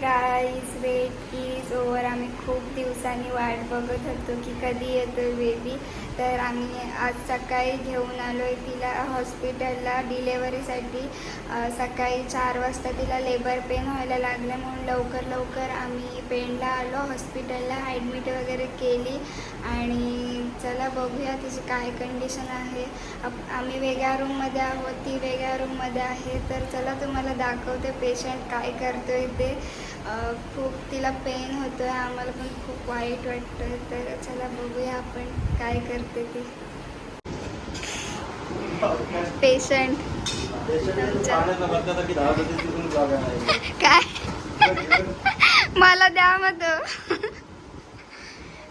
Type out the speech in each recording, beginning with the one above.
Guys weight is over आम्ही खूप दिवसांनी वाट बघत होतो की कधी येतो बेबी तर आम्ही आज सकाळी घेऊन आलो आहे तिला हॉस्पिटलला. डिलेवरीसाठी सकाळी चार वाजता तिला लेबर पेन व्हायला लागलं म्हणून लवकर लवकर आम्ही पेनला आलो हॉस्पिटलला ॲडमिट वगैरे केली आणि चला बघूया तिची काय कंडिशन आहे. आप- आम्ही वेगळ्या रूममध्ये आहोत ती वेगळ्या रूममध्ये आहे तर चला तुम्हाला दाखवते पेशंट काय करतो आहे ते खूप तिला पेन होतो आहे आम्हाला पण खूप वाईट वाटतं तर चला बघूया आपण काय करतो ती. पेशंट काय? मला द्या मत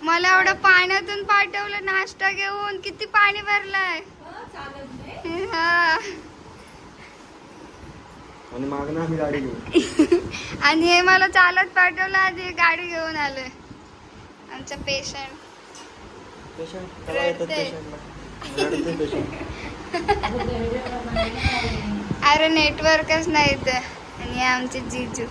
मला एवढं पाण्यातून पाठवलं नाश्ता घेऊन. किती पाणी भरलंय. हा. आणि हे मला चालत पाठवलं आधी गाडी घेऊन आलोय. आमचा पेशंट पेशंट येतात. पेशंटला रडते पेशंट अरे नेटवर्कच नाही इथं. आणि आमचे जिजू.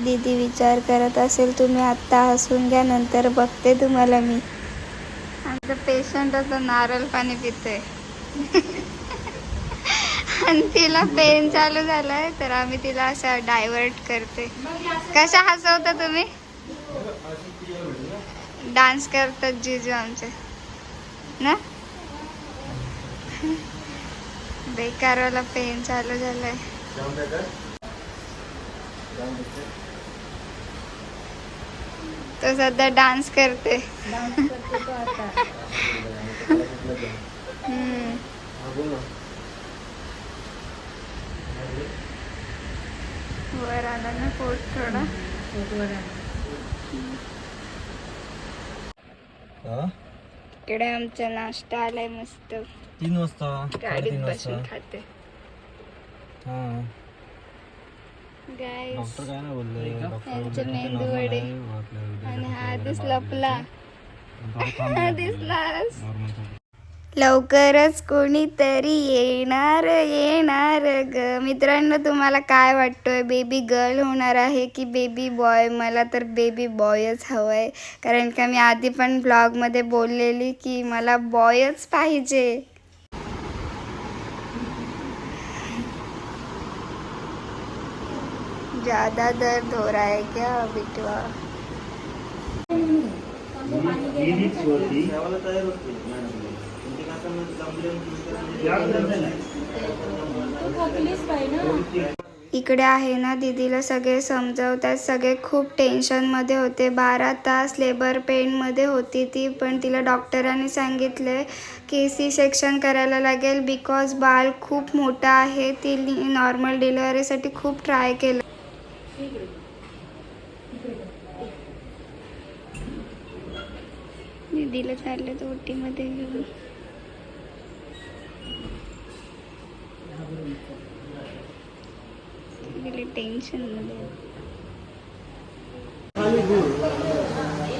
दीदी विचार करत असेल तुम्ही आत्ता हसून घ्या नंतर बघते तुम्हाला मी. आमचं पेशंट आता नारळ पाणी पितोय. आणि तिला पेन चालू झालाय तर आम्ही तिला असं डायव्हर्ट करते कशा हसवता तुम्ही? डान्स करतात जिजू आमचे ना बेकारवाला पेन चालू झालाय. तो सध्या डान्स करते. वर आला ना पोट थोडा हा? इकडे आमचा नाश्ता आलाय मस्त. तीन वाजता? गाडीत बसून वाजता? खाते. हा. डॉक्टर काय नाही बोलले. डॉक्टर मेंदू वडे. आणि हा दिसला आपला. बोलले. दिसलास. लवकरच कोणीतरी येणार येणार ग. मित्रांनो तुम्हाला काय वाटतोय? बेबी गर्ल होणार आहे की बेबी बॉय मला तर बेबी बॉयच हवं आहे कारण का मी आधी पण ब्लॉगमध्ये बोललेली की मला बॉयच पाहिजे. ज़्यादा दर्द हो रहा है क्या बिटवा सेवाला इकडे आहे ना दीदीला सगळे समजवतात. सगळे खूप टेन्शनमध्ये होते. बारा तास लेबर पेनमध्ये होती ती पण तिला डॉक्टरांनी सांगितले की सी सेक्शन करायला लागेल बिकॉज बाळ खूप मोठा आहे. ती नॉर्मल डिलिव्हरीसाठी खूप ट्राय केलं. दीदीला चाललं तर ओटीमध्ये घेऊन. टेन्शनमध्ये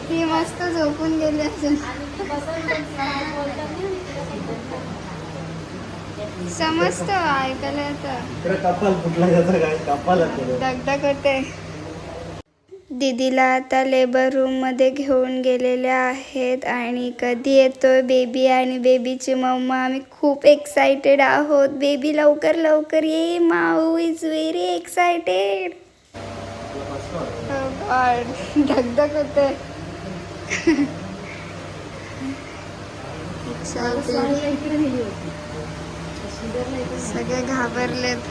ती मस्त झोपून गेली असेल समजतं ऐकायला येतं. कपाल फुटला त्याचा काय? कपाल दगदग होते दीदीला आता लेबर रूममध्ये घेऊन गेलेले आहेत आणि कधी येतोय बेबी आणि बेबीची मम्मा. आम्ही खूप एक्सायटेड आहोत. बेबी लवकर लवकर ये माऊ इज व्हेरी एक्सायटेड धगधग होते. सगळे घाबरलेत.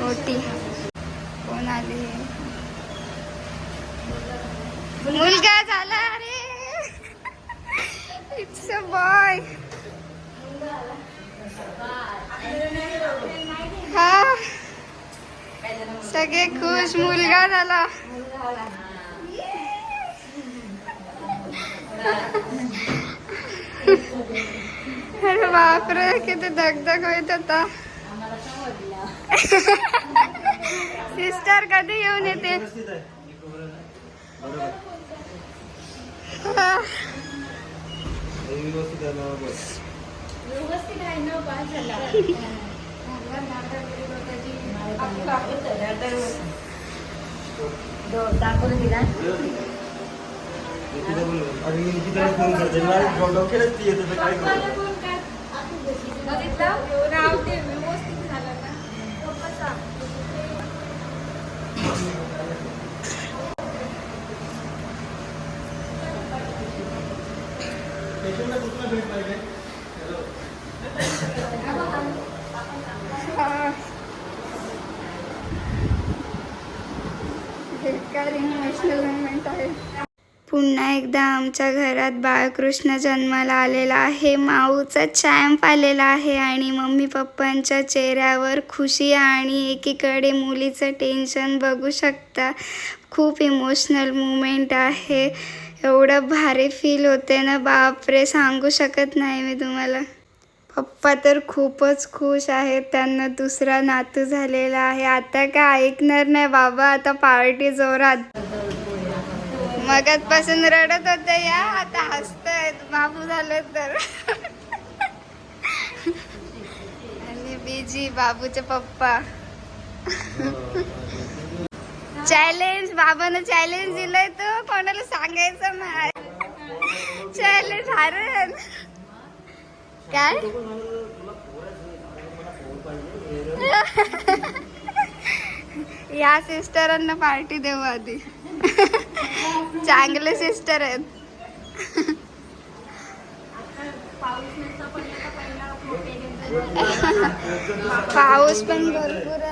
मोठी. कोण आले मुलगा झाला अरे इट्स अ बॉय हा. सगळे खुश मुलगा झाला. अरे बापरे किती धगधग होत होता सिस्टर कधी येऊन येते? हा. दाखवून दिला डोक्यालाच येतं काय करू? पेशंटला इमोशनल आहे. पुन्हा एकदा आमच्या घरात बाळकृष्ण जन्माला आलेला आहे. माऊचा चॅम्प आलेला आहे आणि मम्मी पप्पांच्या चेहऱ्यावर खुशी आणि एकीकडे मुलीचं टेन्शन बघू शकता. खूप इमोशनल मुमेंट आहे. एवढं भारी फील होते ना बापरे सांगू शकत नाही मी तुम्हाला. पप्पा तर खूपच खुश आहेत त्यांना दुसरा नातू झालेला आहे. आता काय ऐकणार नाही बाबा आता पार्टी जोरात. मगातपासून रडत होते या आता हसत आहेत बाबू झालं तर. आणि बीजी बाबूचे पप्पा. हो. चॅलेंज बाबानं चॅलेंज दिलंय तो. कोणाला सांगायचं नाही. चॅलेंज हरण. काय? या सिस्टरांना पार्टी देऊ आधी. चांगले सिस्टर आहेत. पाऊस पण भरपूर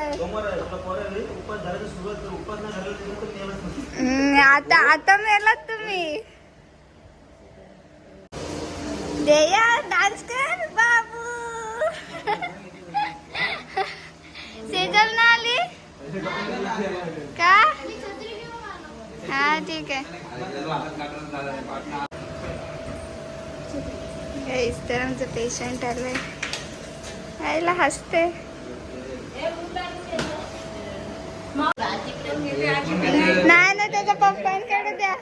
हम्म, आता आता मेलात तुम्ही. देया डान्स कर बाबू. सेजल ना आली? का? हा ठीक आहे. Guys, तर आमचं पेशंट आलंय. यायला हसते. नाही ना त्याच्या पप्पांकडे द्या.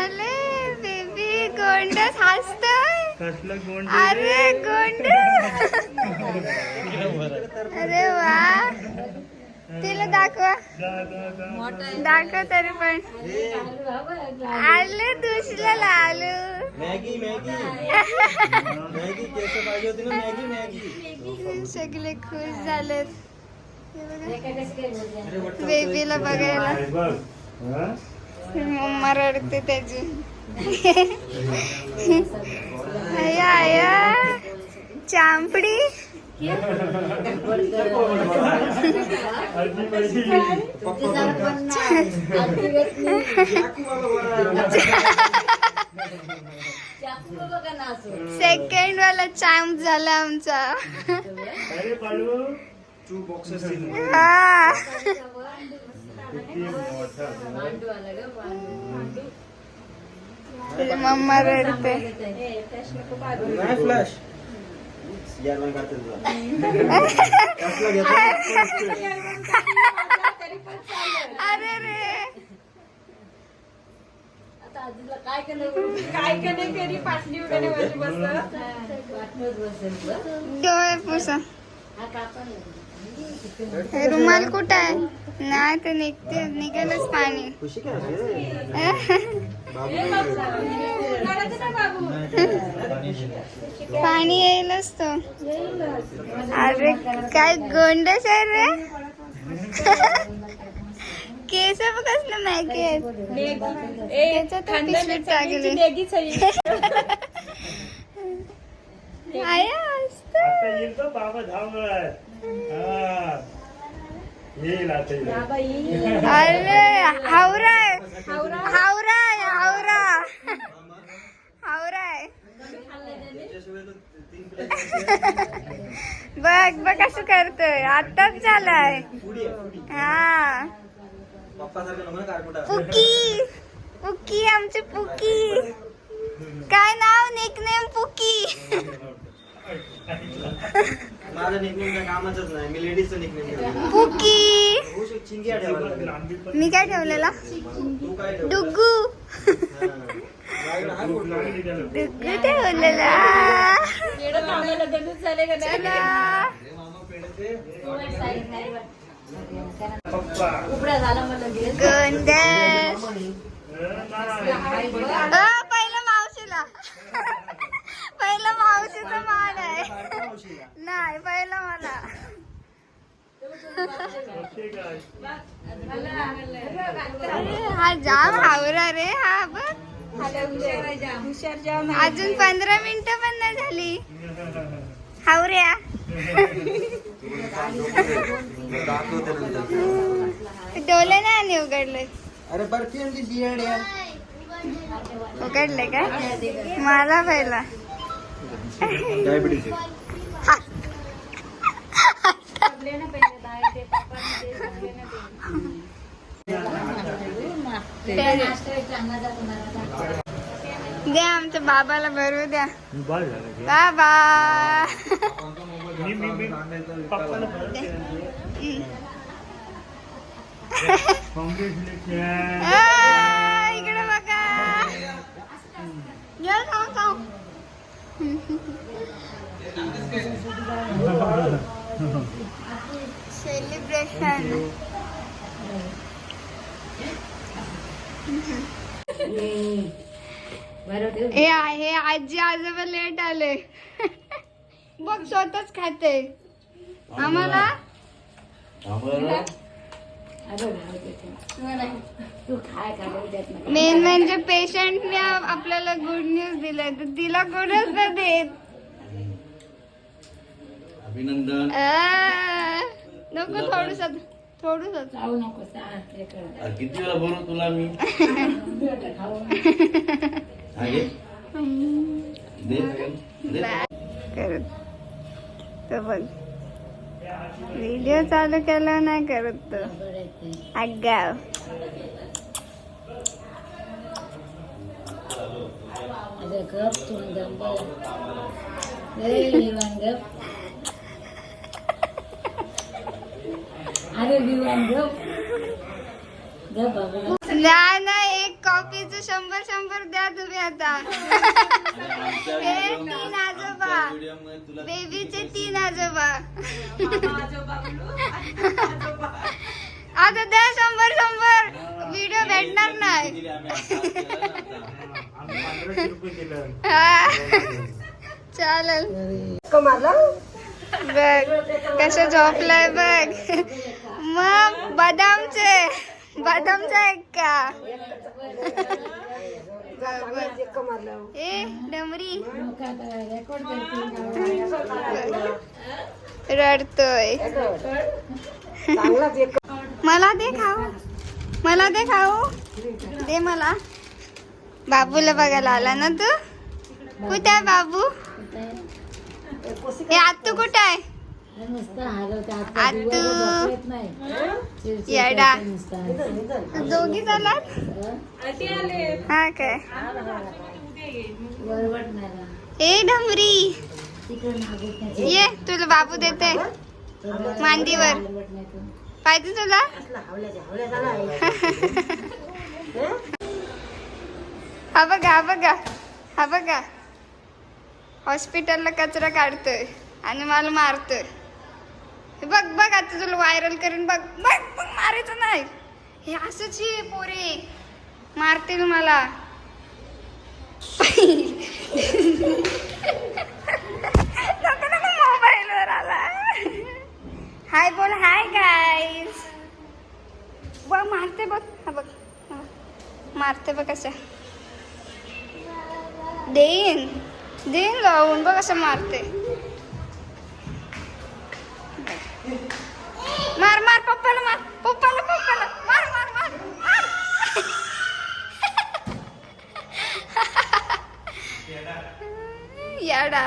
अरे बेबी गोंडस हसतोय. अरे गोंड अरे वा. तिला दाखवा. दाखव तरी पण. आलू दुसऱ्या आलू. Maggi Maggi. मॅगी केस पाहिजे होती ना मॅगी मॅगी. सगळे खुश झालेत. बेबीला बघायला. मम्मा रडते त्याची. आया आया चांपडी सेकंड वाला चांप झाला आमचा. टू बॉक्सेस हा. मम्मा रडते फ्लॅश यार नाही काढते तुला कसला घेतो अरे रे. काय काय पाटली वगैरे. डोळे पुसा. रुमाल कुठं आहे? नाही ते निघते निघेलच पाणी. पाणी येईलच तो अरे काय गोंडस आहे रे? केस बघ कसलं मॅगी आहे येईल हा. येईल येईल. अरे हावरा हावरा. हावरा हावरा. बघ बघ कसं करतोय. आताच झालाय. हा. पुकी. पुकी आमची पुकी. काय नाव निकनेम पुकी? माझं निकनेम काय कामाचंच नाही. मी लेडीजचं निकनेम ठेवलं पुकी. मी काय ठेवलेला? तू पहिलं मावशीला पहिलं मावशीच मान आहे नाही पहिलं मला हा जाम हावरा रे हा बघ. अजून पंधरा मिनिटं पण नाही झाली. हावऱ्या. डोले नाही आणि उघडले. अरे बर्फी आणली बियाड यार उघडले काय? मला पहिला. डायबिटीज द्या आमच्या बाबाला भरू द्या बस झालं की. बाबा मी मी मी पप्पाला परत केलं. Congratulations. आ, इकडे बघा या, खाऊ, खाऊ. सेलिब्रेशन बरोबर हे आहे आजी आजोबा लेट आले. बघ स्वतःच खाते. आम्हाला मेन म्हणजे पेशंटने आपल्याला गुड न्यूज दिलाय. तर तिला गुडच नाही देत. अभिनंदन. नको थोडस थोडस जाऊ नको किती वेळा बोलू तुला मी? खाऊ हा घे. दे दे. करत. तो बघ. व्हिडिओ चालू केला नाही करत तो. आगाव अरे गप तुम्ही गप. द्या ना एक कॉफीचं शंभर शंभर द्या तुम्ही आता. हे तीन आजोबा. बेबीचे तीन आजोबा. आता द्या शंभर शंभर. व्हिडिओ भेटणार नाही. ना. चालेल. बघ कसं झोपलाय बघ. मग बदामचे. बदामचा एक का? ए डमरी. रडतोय. मला दे खाऊ. मला दे खाऊ. दे मला. बाबूला बघायला आला ना तू? कुठे आहे बाबू? हे आत्तू कुठे आहे? नुसतं हलवते आतू. येत नाही. येडा. नुसतं. दोघी चालात हा? काय. ए डमरी ये तुला बाबू देते. मांडीवर. पाहिजे तुला. हा बघा हा बघा हा बघा. हॉस्पिटलला कचरा काढतोय आणि मला मारतोय. बघ बघ आता तुला व्हायरल करून. बघ बघ बघ मारायचं नाही. हे असंच आहे पोरे. मारतील मला. मोबाईलवर आला. हाय बोल हाय गाईज बघ मारते बघ. हा बघ. मारते बघ कसं देईन. देईन लावून बघ कसं मारते. मार मार पप्पाला मार पप्पाला पप्पाला. मार मार मार. मार याडा.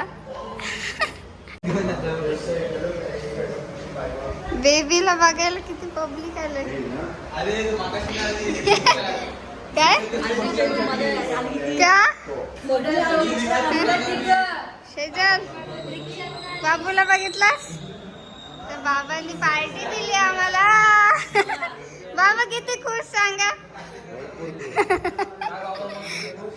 बेबीला बघायला किती पब्लिक आलं काय? का शेजल. बाबूला बघितलास? बाबांनी पार्टी दिली आम्हाला. बाबा किती खुश सांगा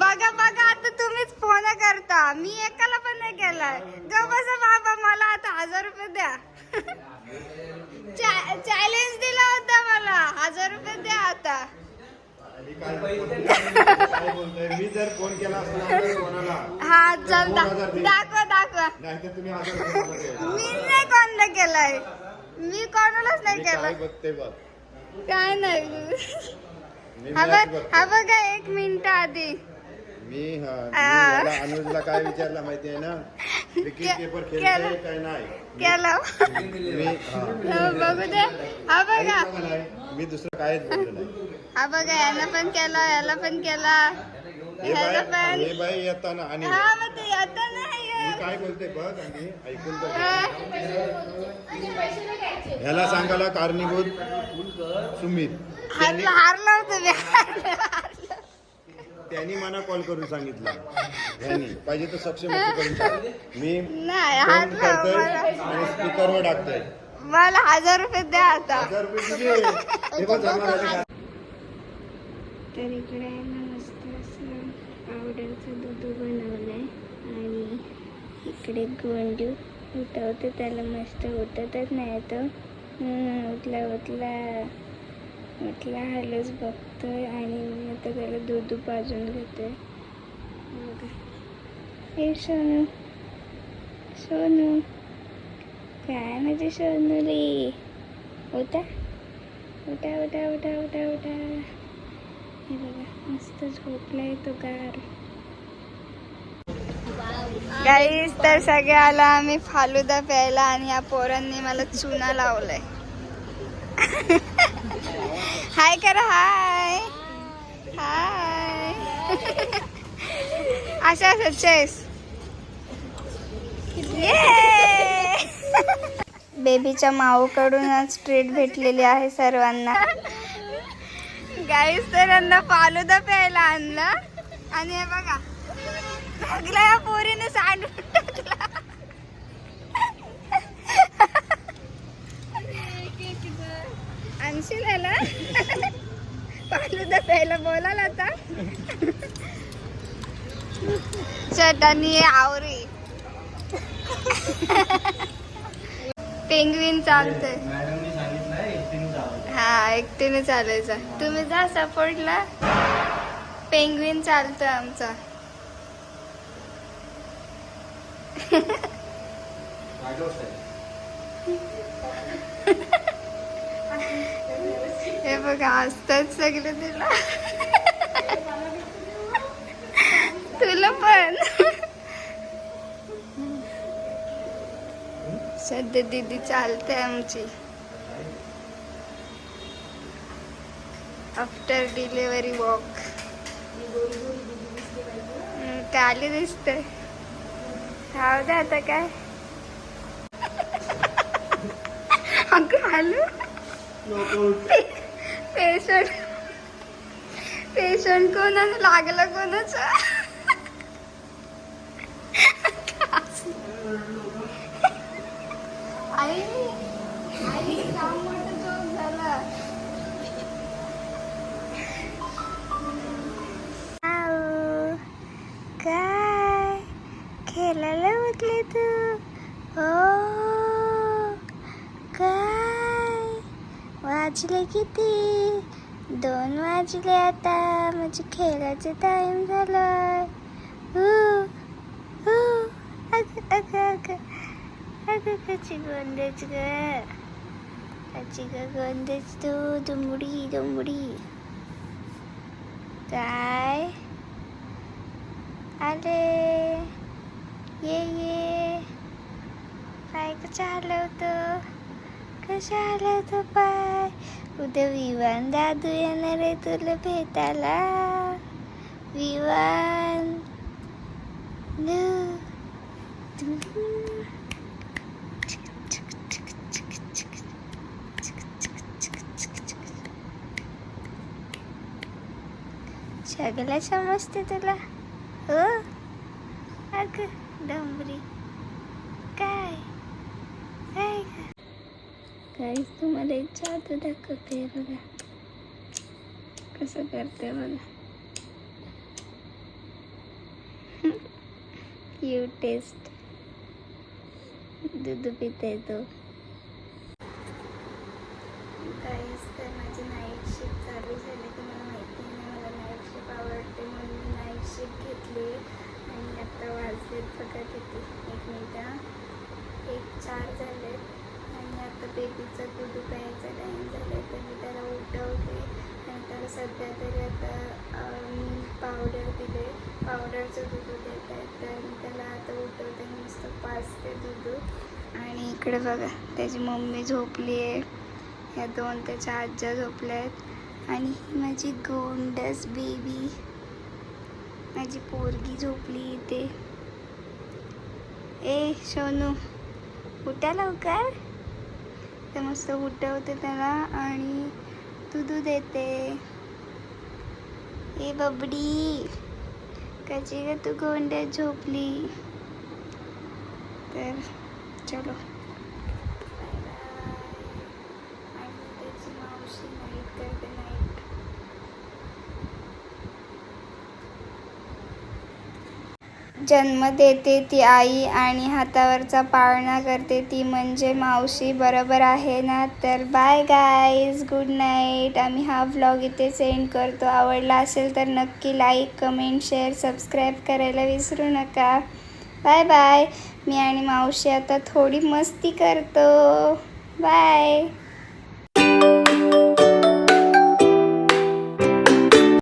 बघा बघा आता तुम्हीच फोन करा मी एकाला पण नाही केलाय ग बसा बाबा मला आता हजार रुपये द्या चॅलेंज दिला होता मला हजार रुपये द्या आता आणि काय काय बोलतोय मी जर फोन केला असला तर कोणाला हा चल दा- दोन हजार दे. दाखवा तुम्ही मला द्या. मी नाही कोणला केलाय. मी कोणालाच नाही मी काय बघते बघ. काय नाही. मी हा मॅच बघ बघते. बघा एक मिनिट आधी. मी हा मी आ. याला अनुजला काय विचारलं माहितीये ना? के- पेपर केलं. काय नाही? केलं. मी हा. हा, बघू दे. हा बघा. नाही? मी दुसरं कायच बोललो नाही. हा बघा याला पण केला याला पण केला. हे बाई पण. हे बाई येताना आणि हा मग ते आता नाही मी काय बोलते बघ आणि ऐकून तर. ह्याला सांगायला कारणीभूत सुमित. त्यांनी हारला. त्यांनी मला कॉल करून सांगितलं. ह्यानी. पाहिजे तर सक्षम करून सांग मी नाही फोन हारला करतोय मला. आणि स्पीकरवर टाकतोय. मला हजार रुपये द्या आता. हजार रुपये तुझे. हे बघ जमा झाले का? तर इकडे आहे ना मस्त असं पावडरचं दूध बनवलंय आणि इकडे गोंडू उठवते त्याला मस्त उठतच नाही तो उठला उठला उठला हलच बघतोय आणि मी आता त्याला दूध पाजून घेते बघा हे सोनू सोनू काय म्हणजे सोनू रे? होता उठा उठा उठा उठा उठा. हे बघा मस्त झोपलाय तो गार. गाईज तर सगळे आला आम्ही फालुदा प्यायला आणि या पोरांनी मला चुना लावलाय. हाय करा हाय हाय अशा असं चेस बेबीच्या माऊकडूनच ट्रीट भेटलेली आहे सर्वांना. गाईस तर यांना फालुदा प्यायला आणला. आणि हे बघा. सगळ्या या पोरीने सांडून टाकला. आणशील याला फालुदा प्यायला बोलाल आता. चटानी आवरी. पेंगवीन चालतंय. हा एकटीने चालायचं. तुम्ही जा सपोर्टला पेंग्विन चालतोय आमचा. हे बघा असतात सगळे तुला. तुला पण. सध्या दीदी चालते आमची. आफ्टर डिलिव्हरी वॉक काली दिसते. राहू दे आता काय? अगं आलो. पेशंट पेशंट कोणाला लागलं कोणाच आई आई काम मोठं जोक झाला आऊ, काय खेळायला उठले तू हो काय वाजले किती दोन वाजले आता. म्हणजे खेळायचं टाईम झालं हू, अगं अगं अगं. कशी गोंदेच ग. कशी गोंदेच तू. दुमडी दुमडी. काय? आले. ये ये. पाय कसं हलवतो? कसं हलवतो पाय? उद्या विवान दादू येणार आहे तुला भेटायला विवान लू. सगळं समजते तुला हो अग डोंबरी काय काय काहीच तुम्हाला इच्छा होतं दाखवते बघा. कसं करते बघा. क्यूटेस्ट दूध पिते तो. काहीच तर माझी नाईट शिफ्ट चालू झाली तुम्हाला माहिती नाही मला नाईट शिफ्ट आवडते म्हणून मी नाईट शिफ्ट घेतली. आणि आता वाजलेत बघा किती? एक मिनटं. एक चार झालेत. बेबीचा दूध प्यायचा टाईम झाला तर मी त्याला उठवते. आणि त्याला सध्या तरी आता मी पावडर दिले पावडरचं दूध देत आहे. तर मी त्याला आता उठवते नुसतं पाचते दूध. आणि इकडे बघा त्याची मम्मी झोपली आहे. ह्या दोन त्याच्या आज्या झोपल्या आहेत. आणि ही माझी गोंडस बेबी माझी पोरगी झोपली इथे. ए सोनू उठा लवकर. ते मस्त उठवते त्याला आणि दूध देते. ए बबडी कशी ग तू गोंड्यात झोपली? तर चलो बाय बाय आणि त्याची मावशी नाईट करते नाईट जन्म देते ती आई आणि हातावरचा पाळणा करते ती म्हणजे मावशी. बरोबर आहे ना? तर बाय गाईज गुड नाईट आम्ही हा व्लॉग इथे सेंड करतो. आवडला असेल तर नक्की लाईक कमेंट शेअर सबस्क्राईब करायला विसरू नका. बाय बाय मी आणि मावशी आता थोडी मस्ती करतो. बाय